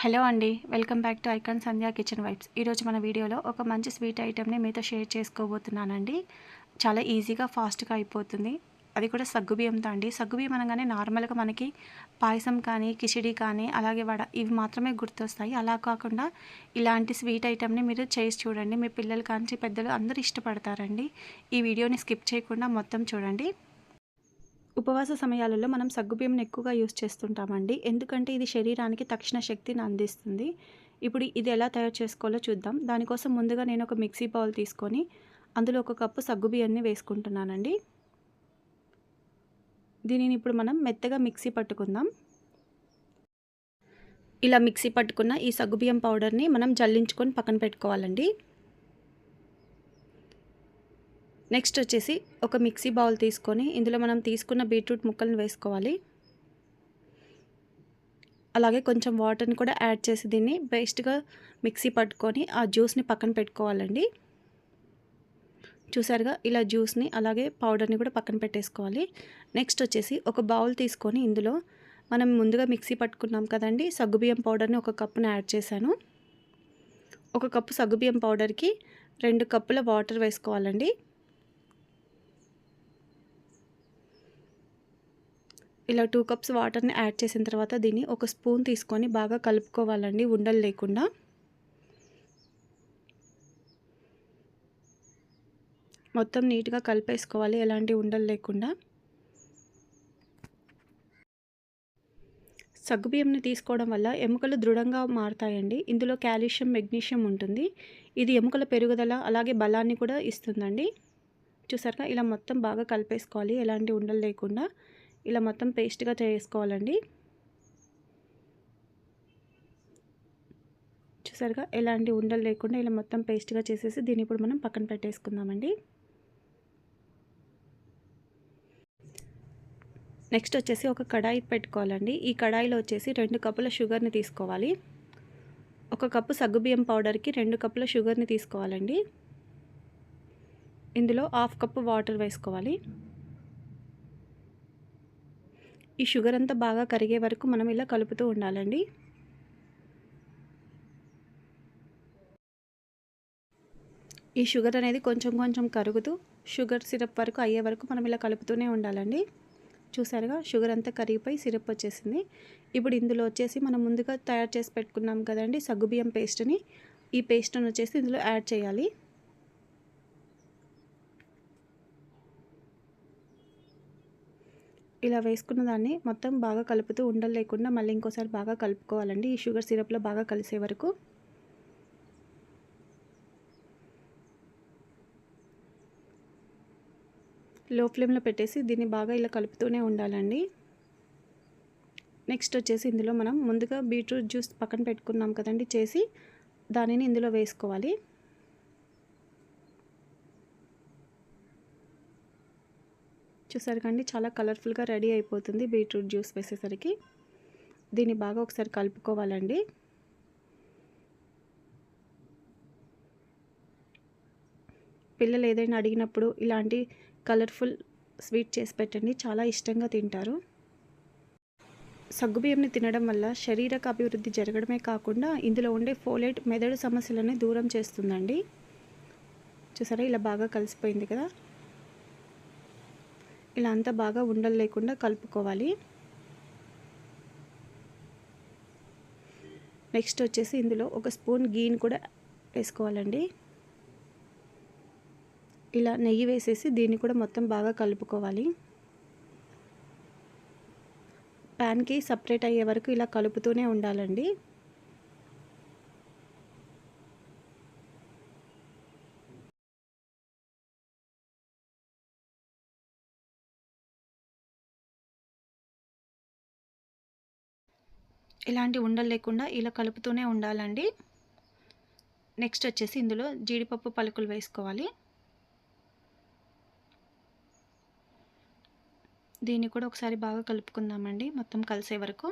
Hello అండి welcome back to icon Sandhya kitchen vibes. ఈరోజు మన వీడియోలో ఒక మంచి స్వీట్ ఐటెంని మీతో షేర్ చేసుకోబోతున్నానండి. చాలా ఈజీగా ఫాస్ట్గా అయిపోతుంది. అది కూడా సగ్గుబియ్యంతో అండి. సగ్గుబియ్యం అనగానే నార్మల్గా మనకి పాయసం కానీ కిచిడి కానీ అలాగే వడ ఇవి మాత్రమే గుర్తొస్తాయి. అలా కాకుండా ఇలాంటి స్వీట్ ఐటెంని మీరు చేసి చూడండి. మీ పిల్లలు కానీ పెద్దలు అందరూ ఇష్టపడతారండి. ఈ వీడియోని స్కిప్ చేయకుండా మొత్తం చూడండి. ఉపవాస సమయాలలో మనం సగ్గుబియ్యంని ఎక్కువగా యూస్ చేస్తుంటామండి. ఎందుకంటే ఇది శరీరానికి తక్షణ శక్తిని అందిస్తుంది. ఇప్పుడు ఇది ఎలా తయారు చేసుకోవాలో చూద్దాం. దానికోసం ముందుగా నేను ఒక మిక్సీ బౌల్ తీసుకొని అందులో ఒక కప్పు సగ్గుబియ్యాన్ని వేసుకుంటున్నానండి. దీనిని ఇప్పుడు మనం మెత్తగా మిక్సీ పట్టుకుందాం. ఇలా మిక్సీ పట్టుకున్న ఈ సగ్గుబియ్యం పౌడర్ని మనం జల్లించుకొని పక్కన పెట్టుకోవాలండి. నెక్స్ట్ వచ్చేసి ఒక మిక్సీ బౌల్ తీసుకొని ఇందులో మనం తీసుకున్న బీట్రూట్ ముక్కలను వేసుకోవాలి. అలాగే కొంచెం వాటర్ని కూడా యాడ్ చేసి దీన్ని బెస్ట్గా మిక్సీ పట్టుకొని ఆ జ్యూస్ని పక్కన పెట్టుకోవాలండి. చూసారుగా ఇలా జ్యూస్ని అలాగే పౌడర్ని కూడా పక్కన పెట్టేసుకోవాలి. నెక్స్ట్ వచ్చేసి ఒక బౌల్ తీసుకొని ఇందులో మనం ముందుగా మిక్సీ పట్టుకున్నాం కదండి సగ్గుబియ్యం పౌడర్ని ఒక కప్పును యాడ్ చేశాను. ఒక కప్పు సగ్గుబియ్యం పౌడర్కి రెండు కప్పుల వాటర్ వేసుకోవాలండి. ఇలా టూ కప్స్ వాటర్ని యాడ్ చేసిన తర్వాత దీన్ని ఒక స్పూన్ తీసుకొని బాగా కలుపుకోవాలండి ఉండలు లేకుండా. మొత్తం నీట్గా కలిపేసుకోవాలి ఎలాంటి ఉండలు లేకుండా. సగ్గుబియ్యంని తీసుకోవడం వల్ల ఎముకలు దృఢంగా మారుతాయండి. ఇందులో కాల్షియం మెగ్నీషియం ఉంటుంది. ఇది ఎముకల పెరుగుదల అలాగే బలాన్ని కూడా ఇస్తుందండి. చూసారుగా ఇలా మొత్తం బాగా కలిపేసుకోవాలి ఎలాంటి ఉండలు లేకుండా. ఇలా మొత్తం పేస్ట్గా చేసుకోవాలండి. చూసారుగా ఎలాంటి ఉండలు లేకుండా ఇలా మొత్తం పేస్ట్గా చేసేసి దీన్ని ఇప్పుడు మనం పక్కన పెట్టేసుకుందామండి. నెక్స్ట్ వచ్చేసి ఒక కడాయి పెట్టుకోవాలండి. ఈ కడాయిలో వచ్చేసి రెండు కప్పుల షుగర్ని తీసుకోవాలి. ఒక కప్పు సగ్గుబియ్యం పౌడర్కి రెండు కప్పుల షుగర్ని తీసుకోవాలండి. ఇందులో హాఫ్ కప్పు వాటర్ వేసుకోవాలి. ఈ షుగర్ అంతా బాగా కరిగే వరకు మనం ఇలా కలుపుతూ ఉండాలండి. ఈ షుగర్ అనేది కొంచెం కొంచెం కరుగుతూ షుగర్ సిరప్ వరకు అయ్యే వరకు మనం ఇలా కలుపుతూనే ఉండాలండి. చూసారుగా షుగర్ అంతా కరిగిపోయి సిరప్ వచ్చేసింది. ఇప్పుడు ఇందులో వచ్చేసి మనం ముందుగా తయారు చేసి పెట్టుకున్నాం కదండి సగ్గుబియ్యం పేస్ట్ని. ఈ పేస్ట్ని వచ్చేసి ఇందులో యాడ్ చేయాలి. ఇలా వేసుకున్న దాన్ని మొత్తం బాగా కలుపుతూ ఉండలు లేకుండా మళ్ళీ ఇంకోసారి బాగా కలుపుకోవాలండి. ఈ షుగర్ సిరప్లో బాగా కలిసే వరకు. లో ఫ్లేమ్లో పెట్టేసి దీన్ని బాగా ఇలా కలుపుతూనే ఉండాలండి. నెక్స్ట్ వచ్చేసి ఇందులో మనం ముందుగా బీట్రూట్ జ్యూస్ పక్కన పెట్టుకున్నాం కదండి చేసి దానిని ఇందులో వేసుకోవాలి. చూసారు కండి చాలా కలర్ఫుల్గా రెడీ అయిపోతుంది బీట్రూట్ జ్యూస్ వేసేసరికి. దీన్ని బాగా ఒకసారి కలుపుకోవాలండి. పిల్లలు ఏదైనా అడిగినప్పుడు ఇలాంటి కలర్ఫుల్ స్వీట్ చేసి పెట్టండి చాలా ఇష్టంగా తింటారు. సగ్గుబియ్యంని తినడం వల్ల శరీరక అభివృద్ధి జరగడమే కాకుండా ఇందులో ఉండే ఫోలేట్ మెదడు సమస్యలని దూరం చేస్తుందండి. చూసారా ఇలా బాగా కలిసిపోయింది కదా? ఇలా అంతా బాగా ఉండలు లేకుండా కలుపుకోవాలి. నెక్స్ట్ వచ్చేసి ఇందులో ఒక స్పూన్ గీని కూడా వేసుకోవాలండి. ఇలా నెయ్యి వేసేసి దీన్ని కూడా మొత్తం బాగా కలుపుకోవాలి. ప్యాన్కి సపరేట్ అయ్యే వరకు ఇలా కలుపుతూనే ఉండాలండి. ఇలాంటి ఉండలు లేకుండా ఇలా కలుపుతూనే ఉండాలండి. నెక్స్ట్ వచ్చేసి ఇందులో జీడిపప్పు పలుకులు వేసుకోవాలి. దీన్ని కూడా ఒకసారి బాగా కలుపుకుందామండి మొత్తం కలిసే వరకు.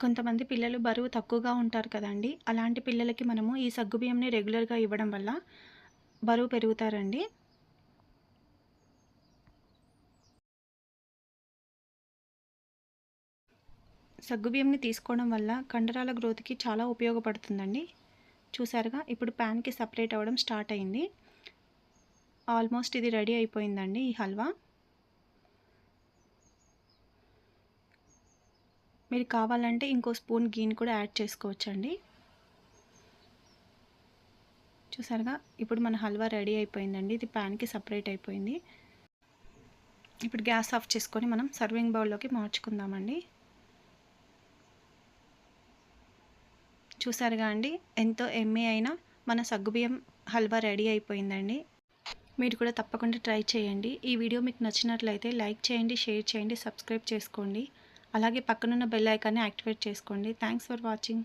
కొంతమంది పిల్లలు బరువు తక్కువగా ఉంటారు కదండి అలాంటి పిల్లలకి మనము ఈ సగ్గుబియ్యంని రెగ్యులర్గా ఇవ్వడం వల్ల బరువు పెరుగుతారండి. సగ్గుబియ్యంని తీసుకోవడం వల్ల కండరాల గ్రోత్కి చాలా ఉపయోగపడుతుందండి. చూసారుగా ఇప్పుడు ప్యాన్కి సపరేట్ అవ్వడం స్టార్ట్ అయింది. ఆల్మోస్ట్ ఇది రెడీ అయిపోయిందండి ఈ హల్వా. మీరు కావాలంటే ఇంకో స్పూన్ గీని కూడా యాడ్ చేసుకోవచ్చండి. చూసారుగా ఇప్పుడు మన హల్వా రెడీ అయిపోయిందండి. ఇది ప్యాన్కి సపరేట్ అయిపోయింది. ఇప్పుడు గ్యాస్ ఆఫ్ చేసుకొని మనం సర్వింగ్ బౌల్లోకి మార్చుకుందామండి. చూసారుగా అండి. ఎంతో ఎమ్మె అయినా మన సగ్గుబియ్యం హల్వా రెడీ అయిపోయిందండి. మీరు కూడా తప్పకుండా ట్రై చేయండి. ఈ వీడియో మీకు నచ్చినట్లయితే లైక్ చేయండి షేర్ చేయండి సబ్స్క్రైబ్ చేసుకోండి. అలాగే పక్కనున్న బెల్ ఐకాన్ని యాక్టివేట్ చేసుకోండి. Thanks for watching.